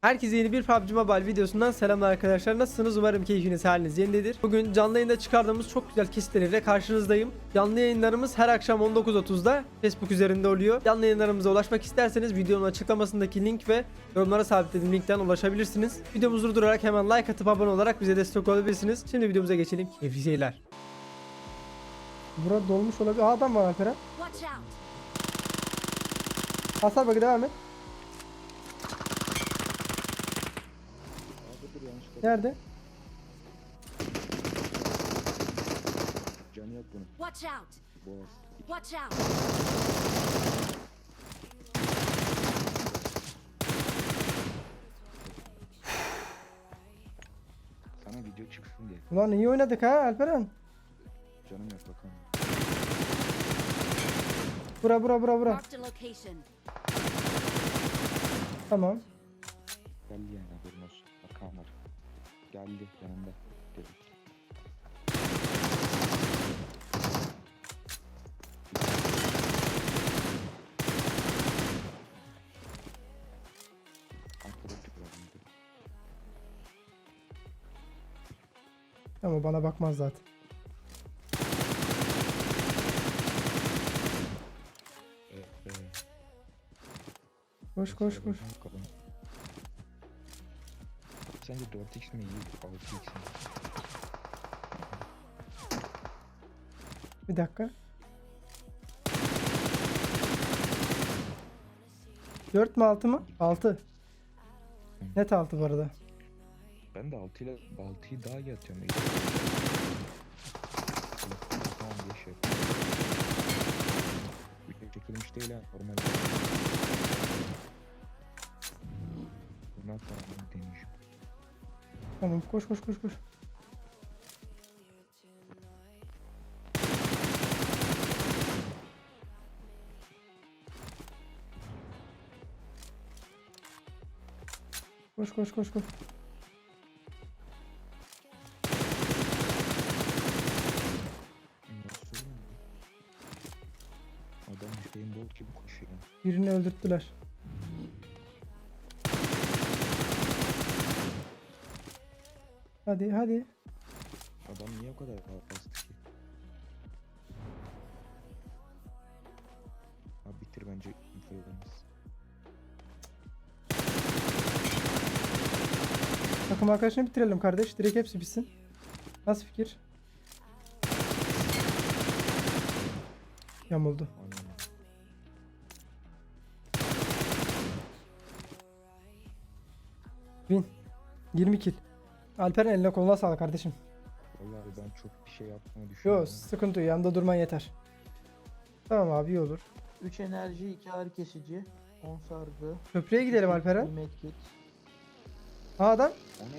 Herkese yeni bir PUBG Mobile videosundan selamlar arkadaşlar. Nasılsınız? Umarım keyfiniz haliniz yerindedir. Bugün canlı yayında çıkardığımız çok güzel kesitleriyle karşınızdayım. Canlı yayınlarımız her akşam 19.30'da Facebook üzerinde oluyor. Canlı yayınlarımıza ulaşmak isterseniz videonun açıklamasındaki link ve yorumlara sabitlediğim linkten ulaşabilirsiniz. Videomuzu durdurarak hemen like atıp abone olarak bize destek olabilirsiniz. Şimdi videomuza geçelim. Keyifli seyirler. Burada dolmuş olabilir. Aa, adam var Alperen. Hasar bakı devam et. Nerede? canı yok bunun. Watch out! Boğaz. Watch out! Sana video çıksın diye. Ulan iyi oynadık ha Alperen. Canım yok bakalım. Bura bura bura bura. Marked a location. Tamam. Geldi yani haberin olsun. Bakan var. Geldi yanında. Dedi. Arkada tıkladım. Ama bana bakmaz zaten. Koş koş koş. Bakalım. Sence 4x mi iyi 6x mi? Bir dakika. 4 mü 6 mı? 6. Net 6 bu arada. Ben de 6 ile 6'yı daha iyi atıyorum. Tamam diye şey. Çekilmiş değil ha normal. Sonra bunu deneyeceğim. Tamam koş koş koş koş. Koş koş koş koş. Adam Hüseyin Bolt gibi koşuyor. Birini öldürttüler. Hadi hadi. Adam niye o kadar bastı ki? Abi bitir bence infoyu vermez. Takım arkadaşını bitirelim kardeş. Direkt hepsi bitsin. Nasıl fikir? Yamuldu. Win. 20 kill. Alperen eline koluna sağlık kardeşim. Vallahi ben çok bir şey Yo düşünüyorum. sıkıntı yok. Yanında durman yeter. Tamam abi iyi olur. 3 enerji, 2 ağrı kesici, 10 sargı, Köprüye gidelim bir Alperen. medkit. Ha adam. O ne?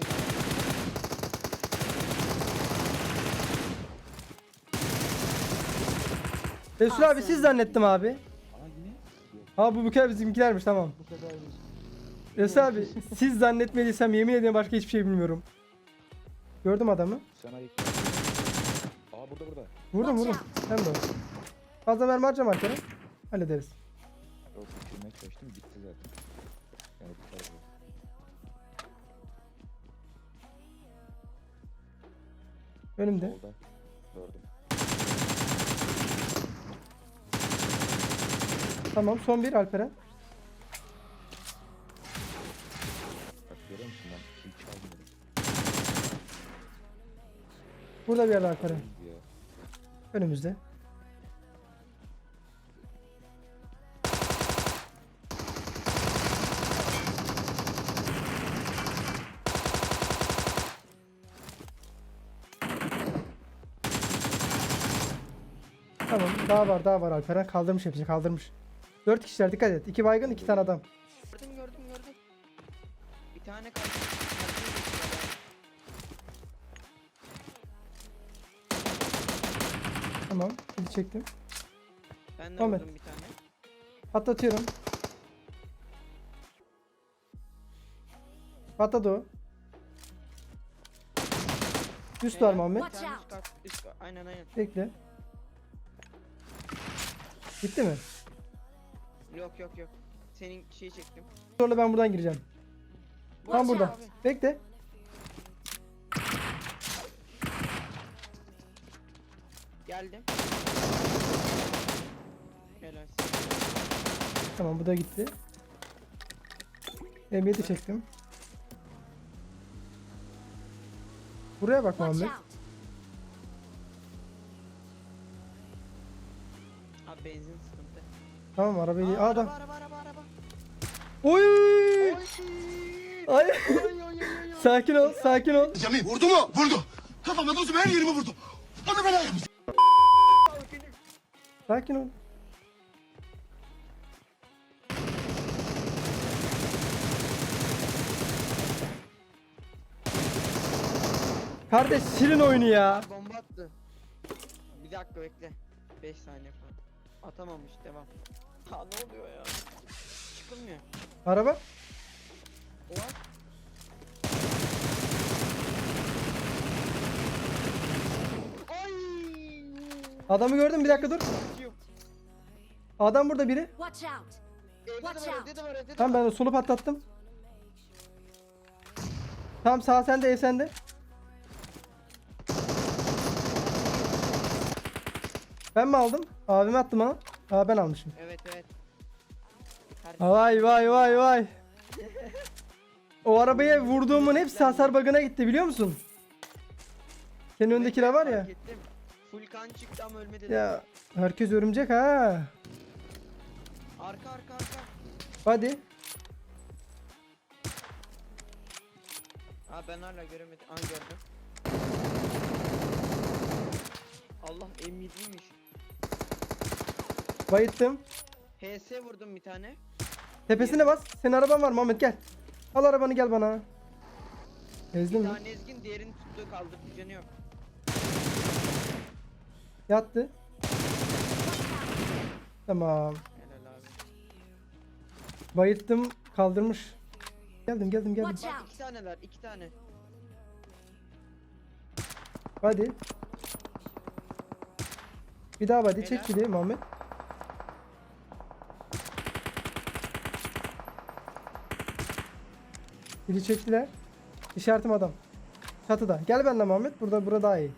Resul abi siz zannettim abi. Aa yine? Yok. Ha bu bu kadar bizimkilermiş tamam. Bu kadar. Resul abi siz zannetmediysem yemin ediyorum başka hiçbir şey bilmiyorum. Gördüm adamı. Sen ayık. Aa burada burada. Vurdum vurdum. Hem de. Fazla mermi harcama Alperen. Hallederiz. Yok bitirmeye çalıştım gitti zaten. Yani bu kadar. Önümde. Solda. Gördüm. Tamam son bir Alperen. Burada bir yerde Alperen. Önümüzde. Tamam daha var daha var Alperen kaldırmış hepsini kaldırmış. 4 kişiler dikkat et. 2 baygın 2 tane adam. Gördüm gördüm gördüm. Bir tane kaldı. Tamam kili çektim. Ben de Ahmet. vurdum bir tane. Patlatıyorum. Patladı o. Üst var Muhammed. Watch Bir tane out. üst kat, üst kat. Aynen aynen. Bekle. Gitti mi? Yok yok yok. Senin şeyi çektim. Sonra ben buradan gireceğim. Tam Watch burada. out. Bekle. Geldim. Helal. Tamam bu da gitti. M7 çektim. Buraya bak Muhammed. Abi benzin sıkıntı. Tamam arabayı. Aa, Aa, araba, da. araba araba araba. Oy! Oy! Ay. Oy, oy, oy, oy, oy. sakin ol, sakin ol. Cemil vurdu mu? Vurdu. Kafama dostum her yerimi vurdu. O da bela yapmış. Sakin ol. Kardeş şirin oyunu ya. Bomba attı. Bir dakika bekle. 5 saniye falan. Atamamış devam. Ha ne oluyor ya? Çıkılmıyor. Araba. Oha. Adamı gördüm bir dakika dur. Adam burada biri. Watch out. Out. Tamam ben de solu patlattım. Tamam sağ sende ev sende. Ben mi aldım? Abime attım ha. Aa ben almışım. Evet evet. Vay vay vay vay. O arabaya vurduğumun hepsi hasar bagına gitti biliyor musun? Senin önündekiler var ya. Ettim. Full kan çıktı ama ölmedi. Ya herkes örümcek ha. Arka arka arka. Hadi. Aa ben hala göremedim. Aa gördüm. Allah M7'ymiş. Bayıttım. HS vurdum bir tane. Tepesine bas. Senin araban var Muhammed gel. Al arabanı gel bana. Ezdim Bir mi? tane ezgin diğerini tuttu kaldırdı canı yok. Yattı. Tamam. Bayılttım. Kaldırmış. Geldim geldim geldim. Bak iki taneler iki tane. Hadi. Bir daha hadi çek bir de Muhammed. Biri çektiler. İşaretim adam. Çatıda. Gel benimle Muhammed. Burada burada daha iyi.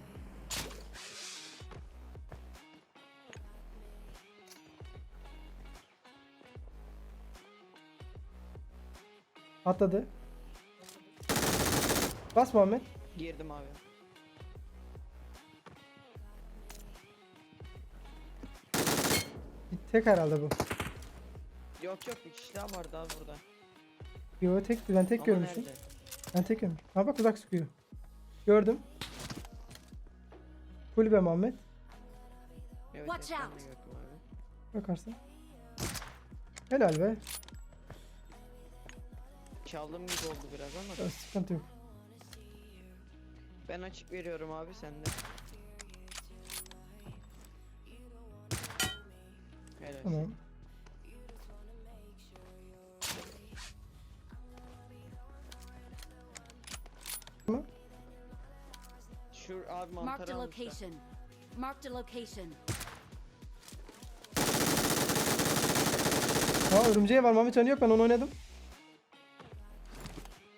Atladı. Bas Muhammed. Girdim abi. Tek herhalde bu. Yok yok bir kişi daha vardı abi burada. Yo tek ben tek Ama görmüşüm. nerede? Ben tek görmüşüm. Ha bak uzak sıkıyor. Gördüm. Kulübe Muhammed. Evet, Watch evet, ben de out. gördüm abi. Bakarsın. Helal be. Çaldım gibi oldu biraz ama. Ya, Sıkıntı yok. Ben açık veriyorum abi sen de. Helal. Tamam. Tamam. Şu abi Marked mantarı a almışlar. location. Marked a location. Ha örümceği var Muhammed canı yok ben onu oynadım.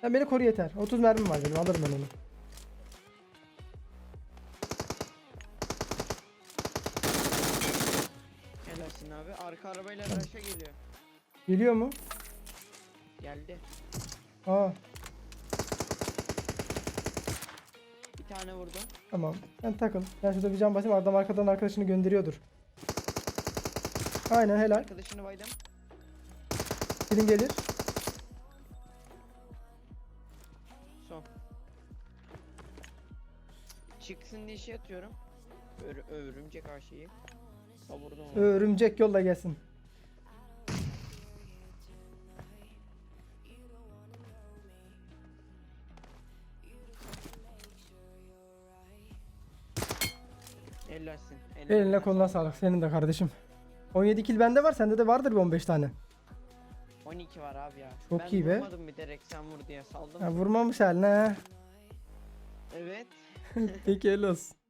Sen beni koru yeter. 30 mermim var benim alırım ben onu. Helalsin abi. Arka arabayla araşa geliyor. Geliyor mu? Geldi. Aa Bir tane vurdu. tamam. Sen takıl. Ben şurada bir can basayım. Adam arkadan arkadaşını gönderiyordur. Aynen helal. Arkadaşını baydım. Kilin gelir. Çıksın diye şey atıyorum. Ör örümcek her şeyi. Savurdum onu. Örümcek yolla gelsin. Ellersin. Eline koluna sağlık. Senin de kardeşim. 17 kill bende var. Sende de vardır bir 15 tane. 12 var abi ya. Çok ben iyi be. vurmadım bir direkt sen vur diye saldım. Ha, vurmamış haline ha. Evet. Peki el olsun.